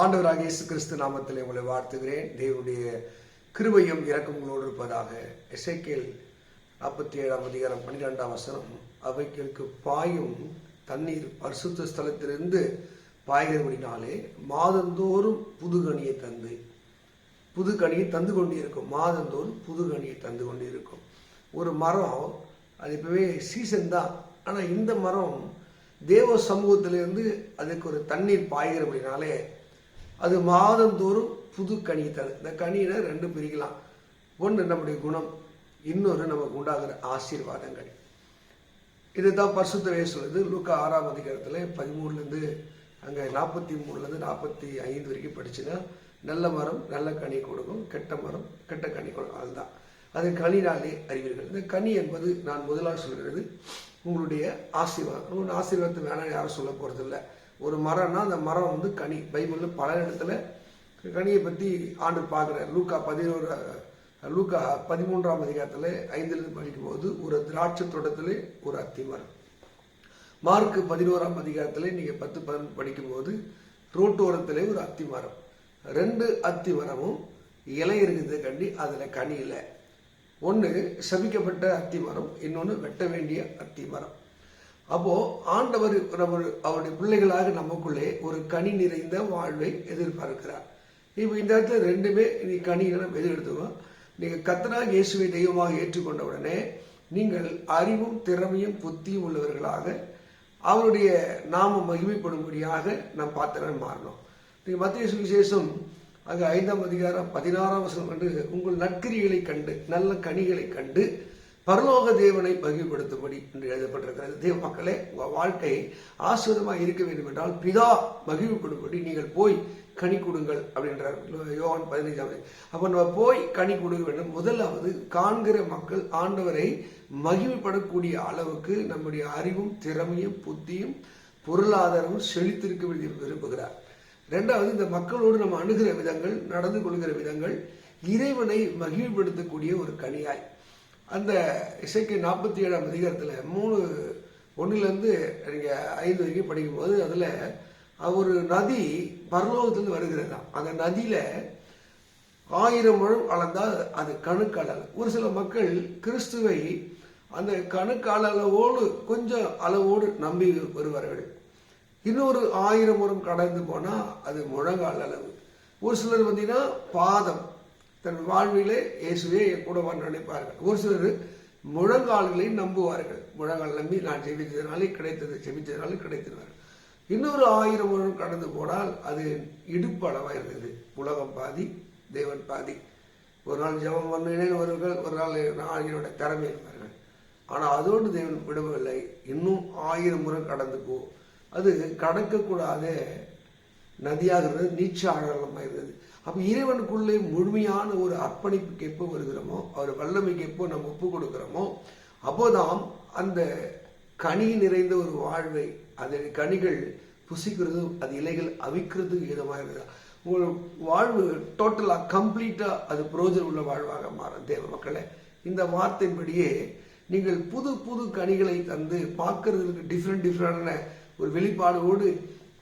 ஆண்டவராக இயேசு கிறிஸ்து நாமத்தில் உங்களை வாழ்த்துகிறேன். தேவனுடைய கிருபையும் இறக்கங்களோடு இருப்பதாக எசைக்கேல் நாற்பத்தி ஏழாம் அதிகாரம் பன்னிரெண்டாம் வசனம். அவைகளுக்கு பாயும் தண்ணீர் பரிசுத்த ஸ்தலத்திலிருந்து பாய்கிறபடினாலே மாதந்தோறும் புது கனியை தந்து புது கனியை தந்து கொண்டு இருக்கும் மாதந்தோறும் புது கனியை தந்து கொண்டு இருக்கும் ஒரு மரம் அது இப்பவே சீசன் தான். ஆனால் இந்த மரம் தேவ சமூகத்திலிருந்து அதுக்கு ஒரு தண்ணீர் பாய்கிறபடினாலே அது மாதந்தோறும் புது கனி தரும் இந்த கனியில ரெண்டு பிரிக்கலாம். ஒன்று நம்முடைய குணம் இன்னொரு நமக்கு உண்டாகிற ஆசீர்வாதங்கள். இதுதான் பரிசுத்தவே சொல்லுது லூக்கா ஆறாம் அதிகாரத்தில் பதிமூணுலேருந்து அங்கே நாற்பத்தி மூணுலேருந்து நாற்பத்தி ஐந்து வரைக்கும் படிச்சுன்னா நல்ல மரம் நல்ல கனி கொடுக்கும் கெட்ட மரம் கெட்ட கனி கொடுக்கும். அதுதான். அது கனினாலே அறிவீர்கள். இந்த கனி என்பது நான் முதலாக சொல்கிறது உங்களுடைய ஆசீர்வாதம். உங்களுடைய ஆசீர்வாதத்தை வேணாம் யாரும் சொல்ல போகிறதில்ல ஒரு மரம்னா அந்த மரம் வந்து கனி. பைபிளில் பல இடத்துல கனியை பற்றி ஆண்டு பார்க்குறேன் லூக்கா பதினோரு லூக்கா பதிமூன்றாம் அதிகாரத்தில் ஐந்திலிருந்து படிக்கும்போது ஒரு திராட்சை தோட்டத்திலே ஒரு அத்தி மரம் மார்க் பதினோராம் அதிகாரத்தில் நீங்கள் பத்து பதினொன்று படிக்கும்போது ரோட்டோரத்திலே ஒரு அத்தி மரம் ரெண்டு அத்தி மரமும் இலை இருக்கிறது கண்டி அதில் கனி இல்லை. ஒன்று சபிக்கப்பட்ட அத்தி மரம் இன்னொன்று வெட்ட வேண்டிய அத்தி மரம். அப்போ ஆண்டவர் நம்ம அவருடைய பிள்ளைகளாக நமக்குள்ளே ஒரு கனி நிறைந்த வாழ்வை எதிர்பார்க்கிறார். இப்போ இந்த இடத்துல ரெண்டுமே நீ கனிகளை நம்ம எதிர்த்துவோம் நீங்கள் கத்தராக இயேசுவை தெய்வமாக ஏற்றுக்கொண்ட உடனே நீங்கள் அறிவும் திறமையும் புத்தியும் உள்ளவர்களாக அவருடைய நாம மகிமைப்படும்படியாக நம் பாத்திரம் மாறணும். நீங்கள் மத்திய சுவிசேஷம் அங்கு ஐந்தாம் அதிகாரம் பதினாறாம் வசனம் கண்டு உங்கள் நற்கிரிகளை கண்டு நல்ல கனிகளை கண்டு பரலோக தேவனை மகிழ்படுத்தும்படி என்று எழுதப்பட்டிருக்கிறது. தேவ மக்களே உங்கள் வாழ்க்கை ஆசிரியமாக இருக்க வேண்டும் என்றால் பிதா மகிழ்வுபடும்படி நீங்கள் போய் கனி கொடுங்கள் அப்படின்றார். யோகன் பதினைஞ்சாம் அப்போ நம்ம போய் கனி கொடுக்க வேண்டும். முதலாவது காண்கிற மக்கள் ஆண்டவரை மகிழ்வுபடக்கூடிய அளவுக்கு நம்முடைய அறிவும் திறமையும் புத்தியும் பொருளாதாரமும் செழித்திருக்க விரும்புகிறார். ரெண்டாவது இந்த மக்களோடு நம்ம அணுகிற விதங்கள் நடந்து கொள்கிற விதங்கள் இறைவனை மகிழ்படுத்தக்கூடிய ஒரு கனியாய். அந்த இசைக்கு நாற்பத்தி ஏழாம் அதிகாரத்தில் மூணு ஒன்றுலேருந்து நீங்கள் ஐந்து வரைக்கும் படிக்கும்போது அதில் ஒரு நதி பரலோகத்திலிருந்து வருகிறது அந்த நதியில் ஆயிரம் முழம் அளந்தால் அது கணுக்களல் ஒரு சில மக்கள் கிறிஸ்துவை அந்த கணுக்காளவோடு கொஞ்சம் அளவோடு நம்பி வருவார்கள். இன்னொரு ஆயிரம் முறம் கடந்து போனால் அது முழங்கால் அளவு. ஒரு சிலர் பார்த்தீங்கன்னா பாதம். தன் வாழ்விலே இயேசுவே என் கூட வந்து நினைப்பார்கள். ஒரு சிலர் முழங்கால்களை நம்புவார்கள். முழங்கால் நம்பி நான் ஜெபித்ததுனாலே கிடைத்தது ஜெபித்ததுனாலே கிடைத்திருவார்கள். இன்னொரு ஆயிரம் முறம் கடந்து போனால் அது இடுப்பு அளவாக இருந்தது. உலகம் பாதி தேவன் பாதி. ஒரு நாள் ஜபம் பண்ணினேன் ஒரு நாள் நான் என்னோட திறமை இருப்பார்கள் ஆனால் அதோடு தேவன் விடவில்லை. இன்னும் ஆயிரம் முறை கடந்து போ. அது கடக்கக்கூடாத நதியாக இருந்தது இருந்தது அப்போ இறைவனுக்குள்ளே முழுமையான ஒரு அர்ப்பணிப்புக்கு எப்போ வருகிறோமோ அவர் வல்லமைக்கு எப்போ நம்ம ஒப்பு கொடுக்குறோமோ அப்போதான் அந்த கனி நிறைந்த ஒரு வாழ்வை அது கனிகள் புசிக்கிறதும் அது இலைகள் அவிக்கிறதுக்கு இதமாக இருக்குது. உங்கள் வாழ்வு டோட்டலாக கம்ப்ளீட்டாக அது புரோஜனம் உள்ள வாழ்வாக மாறும் தேவ மக்களை. இந்த வார்த்தையின்படியே நீங்கள் புது புது கனிகளை தந்து பார்க்கறதுக்கு டிஃப்ரெண்ட் டிஃப்ரெண்டான ஒரு வெளிப்பாடோடு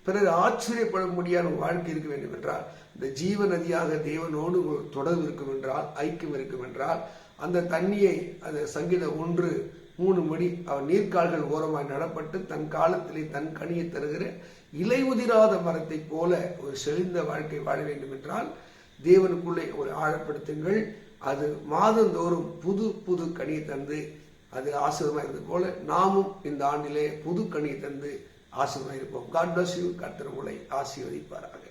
பிறர் ஆச்சரியப்பட முடியாத வாழ்க்கை இருக்க வேண்டும் என்றால் இந்த ஜீவ நதியாக தேவனோடு தொடர்பு இருக்கும் என்றால் ஐக்கியம் இருக்கும் என்றால் அந்த தண்ணியை அந்த சங்கீத ஒன்று மூணு மணி அவன் நீர்க்கால்கள் ஓரமாய் நடப்பட்டு தன் காலத்திலே தன் கனியை தருகிற இலை உதிராத மரத்தை போல ஒரு செழிந்த வாழ்க்கை வாழ வேண்டும் என்றால் தேவனுக்குள்ளே ஒரு ஆழப்படுத்துங்கள். அது மாதந்தோறும் புது புது கனியை தந்து அது ஆசிரியமாக இருந்தது போல நாமும் இந்த ஆண்டிலே புது கனியை தந்து ஆசிரியமாக இருப்போம் காட் பிளஸ் யூ கர்த்தர் உங்களை ஆசீர்வதிப்பாராக.